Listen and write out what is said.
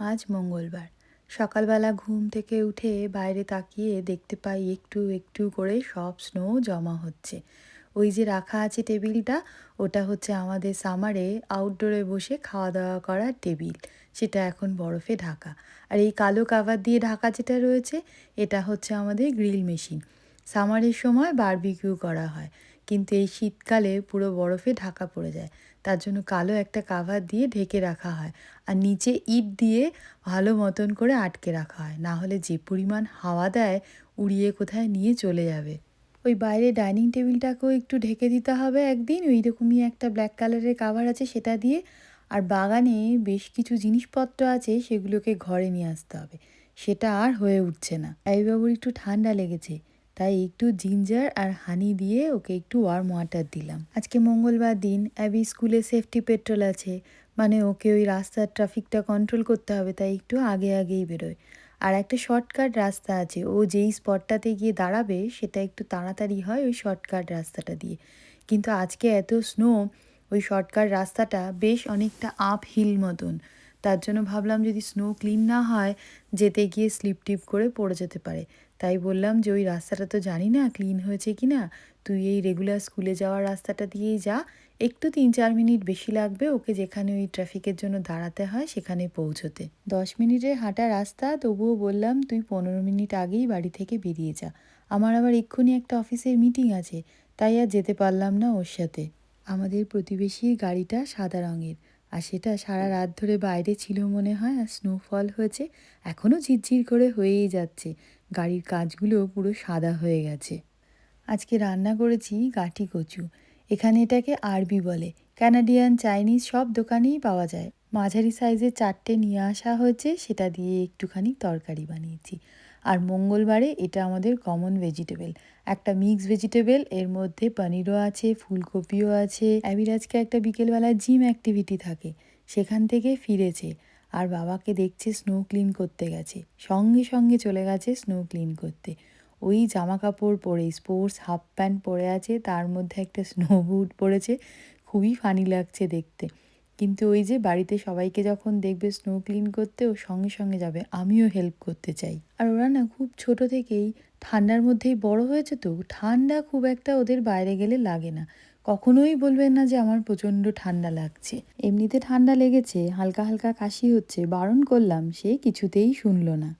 আজ মঙ্গলবার। সকালবেলা ঘুম থেকে উঠে বাইরে তাকিয়ে দেখতে পাই একটু একটু করে সব স্নো জমা হচ্ছে। ওই যে রাখা আছে টেবিলটা, ওটা হচ্ছে আমাদের সামারে আউটডোরে বসে খাওয়া দাওয়া করার টেবিল, সেটা এখন বরফে ঢাকা। আর এই কালো কাভার দিয়ে ঢাকা যেটা রয়েছে, এটা হচ্ছে আমাদের গ্রিল মেশিন সামারের সময় বারবিকিউ করা হয়, কিন্তু এই শীতকালে পুরো বরফে ঢাকা পড়ে যায়। তার জন্য কালো একটা কাভার দিয়ে ঢেকে রাখা হয় আর নিচে ইট দিয়ে ভালো মতন করে আটকে রাখা হয়। না হলে যে পরিমাণ হাওয়া দেয়, উড়িয়ে কোথায় নিয়ে চলে যাবে। ওই বাইরে ডাইনিং টেবিলটাকেও একটু ঢেকে দিতে হবে একদিন। ওই রকমই একটা ব্ল্যাক কালারের কাভার আছে সেটা দিয়ে। আর বাগানে বেশ কিছু জিনিসপত্র আছে, সেগুলোকে ঘরে নিয়ে আসতে হবে। সেটা আর হয়ে উঠছে না। বাবুর একটু ঠান্ডা লেগেছে। তাই একটু জিঞ্জার আর হানি দিয়ে ওকে একটু ওয়ার্ম ওয়াটার দিলাম। আজকে মঙ্গলবার দিন, অ্যাবি স্কুলে সেফটি পেট্রোল আছে মানে ওকে ওই রাস্তার ট্রাফিকটা কন্ট্রোল করতে হবে, তাই একটু আগে আগেই বেরোয়। আর একটা শর্টকাট রাস্তা আছে, ও যেই স্পটটাতে গিয়ে দাঁড়াবে, সেটা একটু তাড়াতাড়ি হয় ওই শর্টকাট রাস্তাটা দিয়ে। কিন্তু আজকে এত স্নো ওই শর্টকাট রাস্তাটা বেশ অনেকটা আপ হিল মতন। তার জন্য ভাবলাম যদি স্নো ক্লিন না হয়, যেতে গিয়ে স্লিপ টিপ করে পড়ে যেতে পারে। তাই বললাম যে, ওই রাস্তাটা তো জানি না ক্লিন হয়েছে কি না তুই এই রেগুলার স্কুলে যাওয়ার রাস্তাটা দিয়েই যা। একটু তিন চার মিনিট বেশি লাগবে ওকে যেখানে ওই ট্রাফিকের জন্য দাঁড়াতে হয়, সেখানে পৌঁছতে। দশ মিনিটের হাঁটা রাস্তা, তবুও বললাম, তুই পনেরো মিনিট আগেই বাড়ি থেকে বেরিয়ে যা। আমার আবার এক্ষুনি একটা অফিসের মিটিং আছে। তাই আর যেতে পারলাম না ওর সাথে। আমাদের প্রতিবেশীর গাড়িটা সাদা রঙের। আর সেটা সারা রাত ধরে বাইরে ছিল মনে হয়, আর স্নোফল হয়েছে এখনও ঝিরঝির করে হয়েই যাচ্ছে। গাড়ির কাজগুলো পুরো সাদা হয়ে গেছে। আজকে রান্না করেছি গাঠি কচু। এখানে এটাকে আরবি বলে। ক্যানাডিয়ান চাইনিজ সব দোকানেই পাওয়া যায়। মাঝারি সাইজের চারটে নিয়ে আসা হয়েছে, সেটা দিয়ে একটুখানি তরকারি বানিয়েছি। আর মঙ্গলবারে এটা আমাদের কমন ভেজিটেবল একটা মিক্স ভেজিটেবল এর মধ্যে পনিরও আছে, ফুলকপিও আছে। অ্যাবিরাজকে একটা বিকেলবেলা জিম অ্যাক্টিভিটি থাকে, সেখান থেকে ফিরেছে। আর বাবাকে দেখছে স্নো ক্লিন করতে গেছে, সঙ্গে সঙ্গে চলে গেছে স্নো ক্লিন করতে। ওই জামা কাপড় পরে স্পোর্টস হাফ প্যান্ট পরে আছে, তার মধ্যে একটা স্নো বুট পরেছে। খুবই ফানি লাগছে দেখতে। কিন্তু ওই যে বাড়িতে সবাইকে যখন দেখবে স্নো ক্লিন করতে ও সঙ্গে সঙ্গে যাবে, আমিও হেল্প করতে চাই। আর ওরা না খুব ছোট থেকেই ঠান্ডার মধ্যেই বড় হয়েছে তো, ঠান্ডা খুব একটা ওদের বাইরে গেলে লাগে না। কখনোই বলবেন না যে আমার প্রচণ্ড ঠান্ডা লাগছে। এমনিতে ঠান্ডা লেগেছে, হালকা হালকা কাশি হচ্ছে, বারণ করলাম, সে কিছুতেই শুনল না।